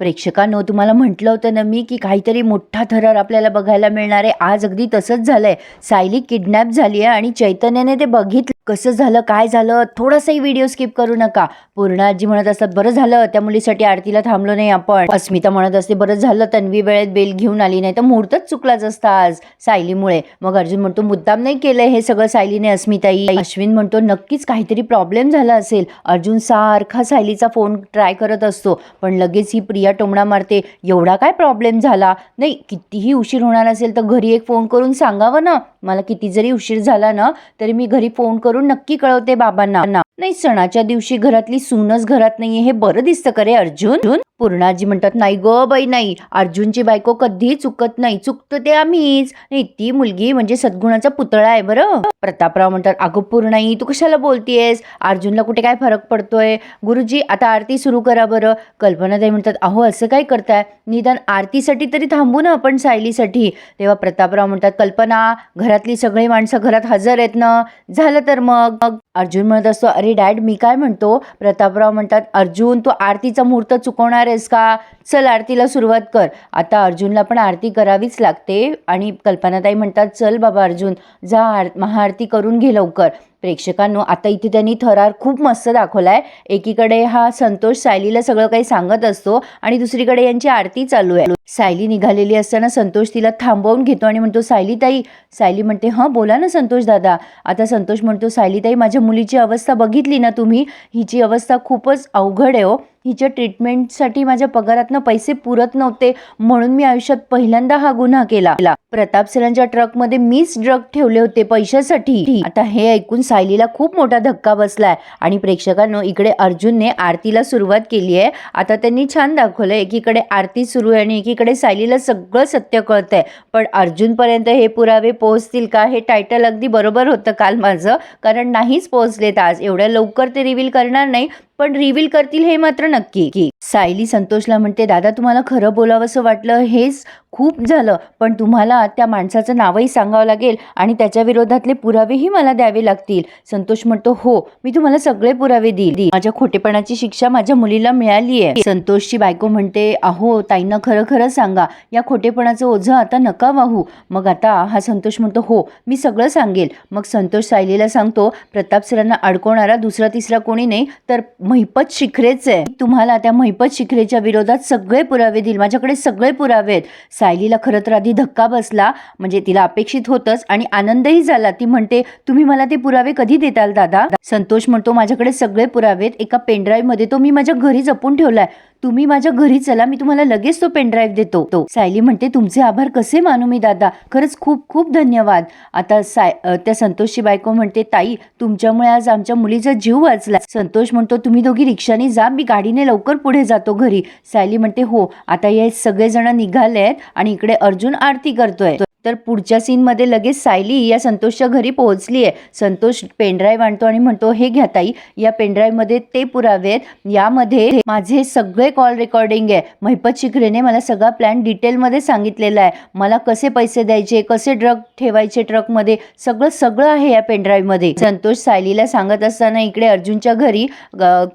प्रेक्षकांनो तुम्हाला म्हटलं होतं ना मी की काहीतरी मोठा थरार आपल्याला बघायला मिळणार आहे. आज अगदी तसंच झालं आहे सायली किडनॅप झाली आहे आणि चैतन्याने ते बघितलं. कसं झालं काय झालं थोडासाही व्हिडिओ स्किप करू नका. पूर्ण आजी म्हणत असतात बरं झालं त्या मुलीसाठी आरतीला थांबलो नाही आपण. अस्मिता म्हणत असते बरं झालं तन्वी वेळेत बेल घेऊन आली नाही तर मुहूर्तच चुकलाच असता आज सायलीमुळे. मग अर्जुन म्हणतो मुद्दाम नाही केलंय हे सगळं सायलीने अस्मिताई. अश्विन म्हणतो नक्कीच काहीतरी प्रॉब्लेम झाला असेल. अर्जुन सारखा सायलीचा फोन ट्राय करत असतो पण लगेच ही प्रिया टोमणा मारते एवढा काय प्रॉब्लेम झाला नाही कितीही उशीर होणार असेल तर घरी एक फोन करून सांगावं ना मला किती जरी उशीर झाला ना तरी मी घरी फोन करून नक्की कळवते बाबांना ना. नाही सणाच्या दिवशी घरातली सूनच घरात नाहीये हे बरं दिसतं का रे अर्जुन? पूर्णाजी म्हणतात नाही ग बाई नाही. अर्जुनची बायको कधीही चुकत नाही. चुकतं ते आम्हीच. नाही ती मुलगी म्हणजे सद्गुणाचा पुतळा आहे बरं. प्रतापराव म्हणतात अगं पूर्णाई तू कशाला बोलतीयस? अर्जुनला कुठे काय फरक पडतोय? गुरुजी आता आरती सुरू करा बरं. कल्पनाताई म्हणतात अहो असं काय करताय? निदान आरतीसाठी तरी थांबू ना आपण सायलीसाठी. तेव्हा प्रतापराव म्हणतात कल्पना घरातली सगळी माणसं घरात हजर आहेत ना? झालं तर मग मग? अर्जुन म्हणत असतो अरे डॅड मी काय म्हणतो? प्रतापराव म्हणतात अर्जुन तू आरतीचा मुहूर्त चुकवणार आहेस का? चल आरतीला सुरुवात कर. आता अर्जुनला पण आरती करावीच लागते आणि कल्पनाताई म्हणतात चल बाबा अर्जुन जा आर महाआरती करून घे लवकर. प्रेक्षकांनो आता इथे त्यांनी थरार खूप मस्त दाखवलाय. एकीकडे हा संतोष सायलीला सगळं काही सांगत असतो आणि दुसरीकडे यांची आरती चालू आहे. सायली निघालेली असताना संतोष तिला थांबवून घेतो आणि म्हणतो सायली ताई. सायली म्हणते हां बोला ना संतोष दादा. आता संतोष म्हणतो सायली ताई माझ्या मुलीची अवस्था बघितली ना तुम्ही? हिची अवस्था खूपच अवघड आहे हो. हिच्या ट्रीटमेंटसाठी माझ्या पगारातनं पैसे पुरत नव्हते म्हणून मी आयुष्यात पहिल्यांदा हा गुन्हा केला. प्रताप सरांच्या ट्रकमध्ये मीच ड्रग ठेवले होते पैशासाठी. आता हे ऐकून सायलीला खूप मोठा धक्का बसलाय आणि प्रेक्षकांनो इकडे अर्जुनने आरतीला सुरुवात केली आहे. आता त्यांनी छान दाखवलंय एकीकडे आरती सुरू आहे आणि एकीकडे सायलीला सगळं सत्य कळतंय. पण अर्जुनपर्यंत हे पुरावे पोहोचतील का? हे टायटल अगदी बरोबर होतं काल माझं कारण नाहीच पोहोचलेत आज. एवढ्या लवकर ते रिव्हील करणार नाही पण रिव्हील करतील हे मात्र नक्की. की सायली संतोषला म्हणते दादा तुम्हाला खरं बोलावंसं वाटलं हेच खूप झालं पण तुम्हाला त्या माणसाचं नावही सांगावं लागेल आणि त्याच्या विरोधातले पुरावेही मला द्यावे लागतील. संतोष म्हणतो हो मी तुम्हाला सगळे पुरावे देईल. माझ्या खोटेपणाची शिक्षा माझ्या मुलीला मिळाली आहे. संतोषची बायको म्हणते अहो ताईंना खरं खरं सांगा. या खोटेपणाचं ओझं आता नका वाहू. मग आता हा संतोष म्हणतो हो मी सगळं सांगेल. मग संतोष सायलीला सांगतो प्रताप सरांना अडकवणारा दुसरा तिसरा कोणी नाही तर महिपत शिखरेचे तुम्हाला त्या महिपत शिखरेच्या विरोधात सगळे पुरावे देईल. माझ्याकडे सगळे पुरावे आहेत. सायलीला खरं तर आधी धक्का बसला म्हणजे तिला अपेक्षित होतंच आणि आनंदही झाला. ती म्हणते तुम्ही मला ते पुरावे कधी देताल दादा? संतोष म्हणतो माझ्याकडे सगळे पुरावे आहेत. एका पेनड्राईव्हमध्ये तो मी माझ्या घरी जपून ठेवलाय. तुम्ही माझ्या घरी चला मी तुम्हाला लगेच तो पेनड्राईव्ह देतो. तो सायली म्हणते तुमचे आभार कसे मानू मी दादा? खरंच खूप खूप धन्यवाद. आता साय त्या संतोषची बायको म्हणते ताई तुमच्यामुळे आज आमच्या मुलीचा जीव वाचला. संतोष म्हणतो तुम्ही दोघी रिक्षाने जा मी गाडीने लवकर पुढे जातो घरी. सायली म्हणते हो आता हे सगळेजण निघाले आहेत आणि इकडे अर्जुन आरती करतोय. तर पुढच्या सीनमध्ये लगेच सायली या संतोषच्या घरी पोहोचली आहे. संतोष पेनड्राईव्ह आणतो आणि म्हणतो हे घ्या ताई या पेनड्राईव्हमध्ये ते पुरावे आहेत. यामध्ये माझे सगळे कॉल रेकॉर्डिंग आहे. महिपत शिखरेने मला सगळा प्लॅन डिटेलमध्ये सांगितलेला आहे. मला कसे पैसे द्यायचे कसे ड्रग ठेवायचे ट्रकमध्ये सगळं सगळं आहे या पेनड्राईव्हमध्ये. संतोष सायलीला सांगत असताना इकडे अर्जुनच्या घरी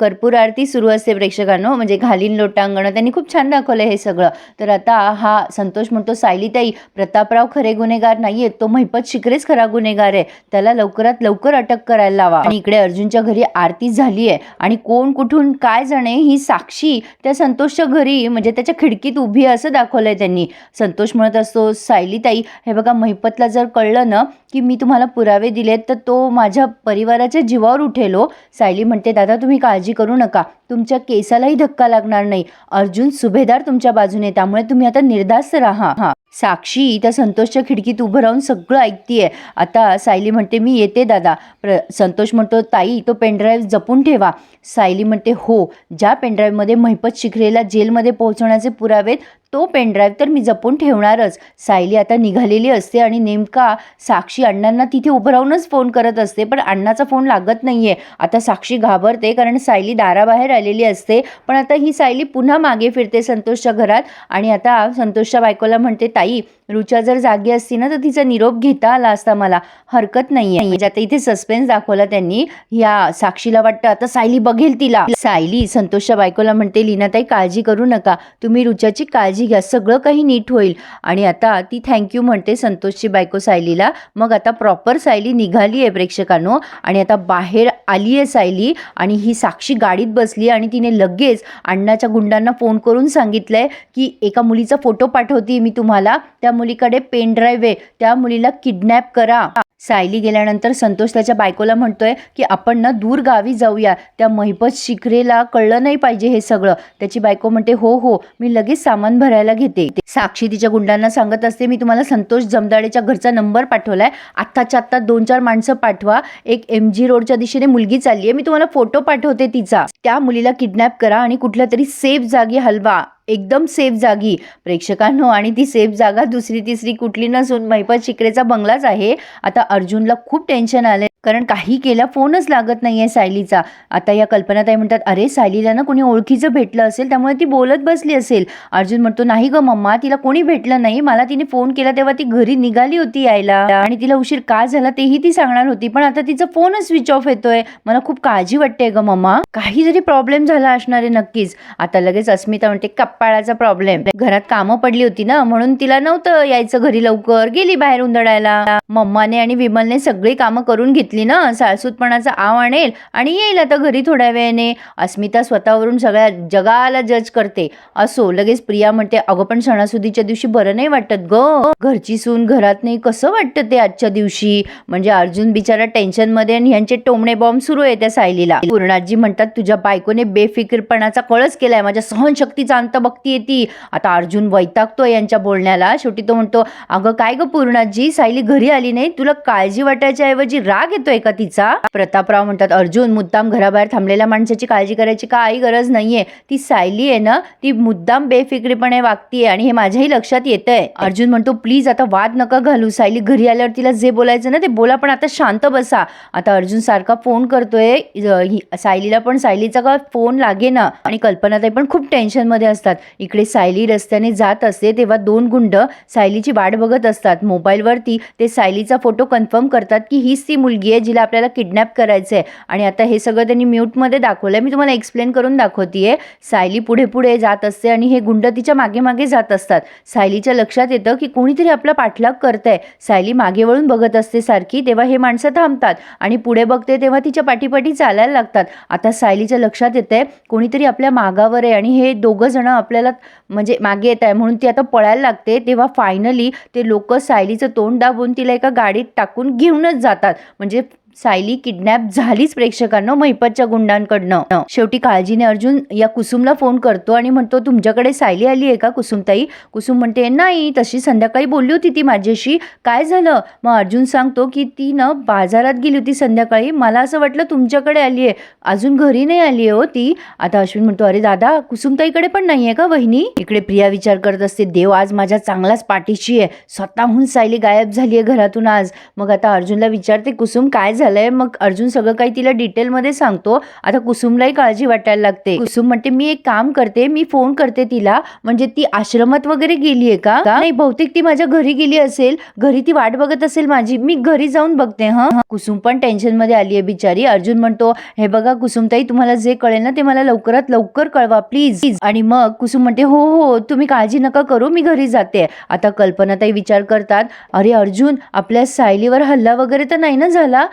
कर्पूर आरती सुरू असते प्रेक्षकांनो. म्हणजे घालीन लोटांगणं. त्यांनी खूप छान दाखवलं हे सगळं. तर आता हा संतोष म्हणतो सायली ताई प्रतापराव खरे गुन्हेगार नाहीयेत तो महिपत शिकरेच खरा गुन्हेगार आहे. त्याला लवकरात लवकर अटक करायला लावा. आणि इकडे अर्जुनच्या घरी आरती झाली आहे आणि कोण कुठून काय जाणे ही साक्षी त्या संतोषच्या घरी म्हणजे त्याच्या खिडकीत उभी आहे असं दाखवलंय त्यांनी. संतोष म्हणत असतो सायलीताई हे बघा महिपतला जर कळलं ना की मी तुम्हाला पुरावे दिलेत तर तो माझ्या परिवाराच्या जीवावर उठेलो. सायली म्हणते दादा तुम्ही काळजी करू नका. तुमच्या केसालाही धक्का लागणार नाही. अर्जुन सुभेदार तुमच्या बाजूने त्यामुळे तुम्ही आता निर्धास्त राहा. हा साक्षी त्या संतोषच्या खिडकीत उभं राहून सगळं ऐकतीये. आता सायली म्हणते मी येते दादा. प्र संतोष म्हणतो ताई तो पेनड्राईव्ह जपून ठेवा. सायली म्हणते हो ज्या पेनड्राईव्हमध्ये महिपत शिखरेला जेलमध्ये पोहोचवण्याचे पुरावेत तो पेनड्राईव्ह तर मी जपून ठेवणारच. सायली आता निघालेली असते आणि नेमका साक्षी अण्णांना तिथे उभं राहूनच फोन करत असते पण अण्णाचा फोन लागत नाही आहे आता साक्षी घाबरते कारण सायली दाराबाहेर आलेली असते पण आता ही सायली पुन्हा मागे फिरते संतोषच्या घरात आणि आता संतोषच्या बायकोला म्हणते ताई रुचा जर जागी असती ना तर तिचा निरोप घेता आला असता मला. हरकत नाहीये. म्हणजे आता इथे सस्पेन्स दाखवला त्यांनी. या साक्षीला वाटतं आता सायली बघेल तिला. सायली संतोषच्या बायकोला म्हणते लीनाताई काळजी करू नका. तुम्ही रुचाची काळजी घ्या. सगळं काही नीट होईल. आणि आता ती थँक्यू म्हणते संतोषची बायको सायलीला. मग आता प्रॉपर सायली निघाली आहे प्रेक्षकांनो. आणि आता बाहेर आली आहे सायली. आणि ही साक्षी गाडीत बसली आणि तिने लगेच अण्णाच्या गुंडांना फोन करून सांगितलंय की एका मुलीचा फोटो पाठवते. मी तुम्हाला त्या मुलीकडे पेन ड्राईव्ह आहे. त्या मुलीला किडनॅप करा. सायली गेल्यानंतर संतोष त्याच्या बायकोला म्हणतोय की आपण ना दूर गावी जाऊया. त्या महिपत शिखरेला कळलं नाही पाहिजे हे सगळं. त्याची बायको म्हणते हो हो मी लगेच सामान भरायला घेते. साक्षी तिच्या गुंडांना सांगत असते मी तुम्हाला संतोष जमदाडेच्या घरचा नंबर पाठवलाय. आत्ताच्या आत्ता दोन चार माणसं पाठवा. एक एम जी रोडच्या दिशेने मुलगी चालली आहे. मी तुम्हाला फोटो पाठवते तिचा. त्या मुलीला किडनॅप करा आणि कुठल्या तरी सेफ जागी हलवा. एकदम सेफ जागी. प्रेक्षकांनो आणि ती सेफ जागा दुसरी तिसरी कुठली नसून महिपत शिकरेचा बंगलाच आहे. आता अर्जुनला खूप टेन्शन आलं कारण काही केला फोनच लागत नाहीये सायलीचा. आता या कल्पनाताई म्हणतात अरे सायलीला ना कोणी ओळखीचं भेटलं असेल त्यामुळे ती बोलत बसली असेल. अर्जुन म्हणतो नाही ग मम्मा तिला कोणी भेटलं नाही. मला तिने फोन केला तेव्हा ती घरी निघाली होती यायला. आणि तिला उशीर का झाला तेही ती सांगणार होती. पण आता तिचा फोनच स्विच ऑफ येतोय. मला खूप काळजी वाटते ग मम्मा. काहीतरी प्रॉब्लेम झाला असणार आहे नक्कीच. आता लगेच अस्मिता म्हणते कप्पाळाचा प्रॉब्लेम घरात कामं पडली होती ना म्हणून तिला नव्हतं यायचं घरी लवकर. गेली बाहेर उंदडायला मम्माने आणि विमलने सगळी कामं करून घेतली. ना साळसूतपणाचा आव आणेल आणि येईल आता घरी थोड्या वेळाने. अस्मिता स्वतःवरून सगळ्या जगाला जज करते. असो लगेच प्रिया म्हणते अगं पण सणासुदीच्या दिवशी बरं नाही वाटत ग. घरची सून घरात नाही कसं वाटतं ते आजच्या दिवशी? म्हणजे अर्जुन बिचारा टेन्शनमध्ये आणि ह्यांचे टोमणे बॉम्ब सुरू आहे त्या सायलीला. पूर्णाजी म्हणतात तुझ्या बायकोने बेफिकीरपणाचा कळस केलाय माझ्या सहनशक्तीचा अंत बघती येते आता अर्जुन वैतागतोय यांच्या बोलण्याला. शेवटी तो म्हणतो अगं काय ग पूर्णाजी? सायली घरी आली नाही तुला काळजी वाटायच्या ऐवजी राग येतोय का तिचा? प्रतापराव म्हणतात अर्जुन मुद्दाम घराबाहेर थांबलेल्या माणसाची काळजी करायची काही गरज नाहीये. ती सायली आहे ना? ती मुद्दाम बेफिक्रीपणे वागतीये आणि हे माझ्याही लक्षात येतंय. अर्जुन म्हणतो प्लीज आता वाद नका घालू. सायली घरी आल्यावर तिला जे बोलायचं ना ते बोला पण आता शांत बसा. आता अर्जुन सारखा फोन करतोय. ही- सायलीला पण सायलीचा का फोन लागे ना आणि कल्पनाताई पण खूप टेन्शनमध्ये असतात. इकडे सायली रस्त्याने जात असते तेव्हा दोन गुंड सायलीची वाट बघत असतात. मोबाईलवरती ते सायलीचा फोटो कन्फर्म करतात की हीच ती मुलगी आहे जिला आपल्याला किडनॅप करायचं आहे आणि आता हे सगळं त्यांनी म्यूटमध्ये दाखवलंय. मी तुम्हाला एक्सप्लेन करून दाखवतीये. सायली पुढे पुढे जात असते आणि हे गुंड तिच्यामागे मागे जात असतात. सायलीच्या लक्षात येतं की कोणीतरी आपला पाठलाग करतंय. सायली मागे वळून बघत असते सारखी तेव्हा हे माणसं थांबतात आणि पुढे बघते तेव्हा तिच्या पाठीपाठी चालायला लागतात. आता सायलीच्या लक्षात येतंय कोणीतरी आपल्या मागावर आहे आणि हे दोघं जण आपल्याला म्हणजे मागे येत आहे म्हणून ती आता पळायला लागते. तेव्हा फायनली ते लोक सायलीचं तोंड दाबून तिला एका गाडीत टाकून घेऊनच जातात. म्हणजे acıp सायली किडनॅप झालीच प्रेक्षकांना महिपतच्या गुंडांकडनं. शेवटी काळजीने अर्जुन या कुसुमला फोन करतो आणि म्हणतो तुमच्याकडे सायली आली आहे का कुसुमताई? कुसुम म्हणते नाही तशी संध्याकाळी बोलली होती ती माझ्याशी. काय झालं? मग अर्जुन सांगतो की ती न बाजारात गेली होती संध्याकाळी. मला असं वाटलं तुमच्याकडे आली आहे. अजून घरी नाही आली आहे हो ती. आता अश्विन म्हणतो अरे दादा कुसुमताईकडे पण नाही आहे का वहिनी? इकडे प्रिया विचार करत असते देव आज माझ्या चांगलाच पाठीशी आहे. स्वतःहून सायली गायब झाली आहे घरातून आज. मग आता अर्जुनला विचारते कुसुम काय झालं? झालंय. मग अर्जुन सगळं काही तिला डिटेलमध्ये सांगतो. आता कुसुमलाही काळजी वाटायला लागते. कुसुम म्हणते मी एक काम करते. मी फोन करते तिला. म्हणजे ती आश्रमात वगैरे गेलीये का? का? नाही बहुतेक ती माझ्या घरी गेली असेल. घरी ती वाट बघत असेल माझी. मी घरी जाऊन बघते. हा कुसुम पण टेन्शनमध्ये आली आहे बिचारी. अर्जुन म्हणतो हे बघा कुसुमताई तुम्हाला जे कळेल ना ते मला लवकरात लवकर कळवा प्लीज आणि मग कुसुम म्हणते हो हो तुम्ही काळजी नका करू. मी घरी जाते. आता कल्पनाताई विचार करतात अरे अर्जुन आपल्या सायलीवर हल्ला वगैरे तर नाही ना झाला?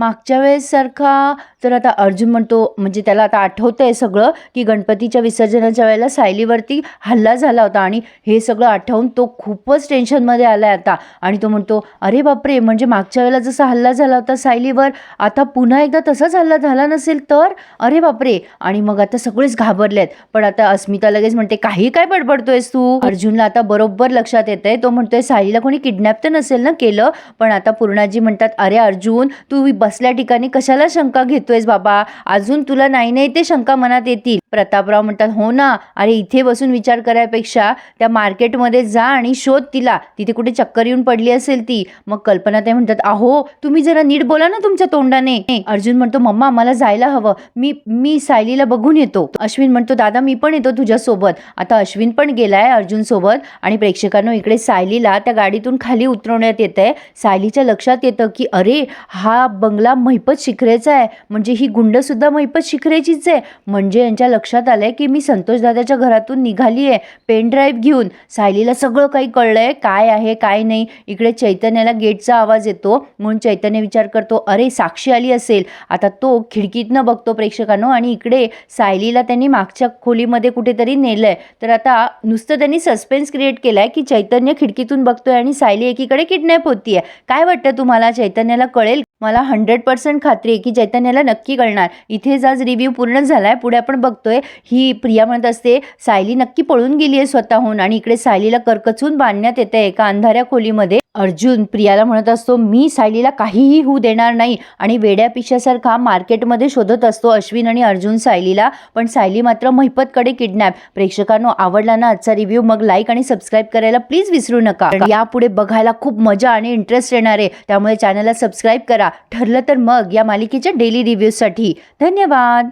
मागच्या वेळेससारखा तर आता अर्जुन म्हणतो म्हणजे त्याला आता आठवतं आहे सगळं की गणपतीच्या विसर्जनाच्या वेळेला सायलीवरती हल्ला झाला होता आणि हे सगळं आठवून तो खूपच टेन्शनमध्ये आला आहे आता. आणि तो म्हणतो अरे बापरे म्हणजे मागच्या वेळेला जसा हल्ला झाला होता सायलीवर आता पुन्हा एकदा तसाच हल्ला झाला नसेल तर? अरे बापरे. आणि मग आता सगळेच घाबरले आहेत पण आता अस्मिता लगेच म्हणते काही काय बडबडतोयस तू? अर्जुनला आता बरोबर लक्षात येतंय. तो म्हणतोय सायलीला कोणी किडनॅप तर नसेल ना केलं? पण आता पूर्णाजी म्हणतात अरे अर्जुन तू असल्या ठिकाणी कशाला शंका घेतोयस बाबा? अजून तुला नाही नाही ते शंका मनात येतील. प्रतापराव म्हणतात हो ना अरे इथे बसून विचार करायपेक्षा त्या मार्केटमध्ये जा आणि शोध तिला. तिथे कुठे चक्कर येऊन पडली असेल ती. मग कल्पना ते म्हणतात अहो तुम्ही जरा नीट बोला ना तुमच्या तोंडाने. अर्जुन म्हणतो मम्मा मला जायला हवं. मी मी सायलीला बघून येतो. अश्विन म्हणतो दादा मी पण येतो तुझ्यासोबत. आता अश्विन पण गेलाय अर्जुन सोबत आणि प्रेक्षकांनो इकडे सायलीला त्या गाडीतून खाली उतरवण्यात येत आहे सायलीच्या लक्षात येतं की अरे हा बंगला महिपत शिखरेचा आहे. म्हणजे ही गुंडसुद्धा महिपत शिखरेचीच आहे. म्हणजे यांच्या लक्षात आलंय की मी संतोष दादाच्या घरातून निघाली आहे. पेन ड्राईव्ह घेऊन. सायलीला सगळं काही कळलं आहे काय आहे काय नाही. इकडे चैतन्याला गेटचा आवाज येतो. म्हणून चैतन्य विचार करतो अरे साक्षी आली असेल. आता तो खिडकीतनं बघतो प्रेक्षकांनो. आणि इकडे सायलीला त्यांनी मागच्या खोलीमध्ये कुठेतरी नेलं आहे तर आता नुसतं त्यांनी सस्पेन्स क्रिएट केला आहे की चैतन्य खिडकीतून बघतोय आणि सायली एकीकडे किडनॅप आहे काय वाटतं तुम्हाला? चैतन्याला कळेल मला हंड्रेड पर्सेंट खात्री आहे की चैतन्याला नक्की कळणार. इथेच आज रिव्ह्यू पूर्ण झाला आहे पुढे आपण बघतोय. ही प्रिया म्हणत असते सायली नक्की पळून गेली आहे स्वतःहून आणि इकडे सायलीला करकचून बांधण्यात येते एका अंधाऱ्या खोलीमध्ये. अर्जुन प्रियाला म्हणत असतो मी सायलीला काहीही होऊ देणार नाही आणि वेड्या पिशासारखा मार्केटमध्ये शोधत असतो अश्विन आणि अर्जुन सायलीला. पण सायली मात्र महिपतकडे किडनॅप प्रेक्षकांनो आवडला ना आजचा रिव्ह्यू मग लाईक आणि सबस्क्राईब करायला प्लीज विसरू नका. यापुढे बघायला खूप मजा आणि इंटरेस्ट येणार आहे. त्यामुळे चॅनलला सबस्क्राईब करा. ठरलं तर मग या मालिकेच्या डेली रिव्ह्यूजसाठी धन्यवाद.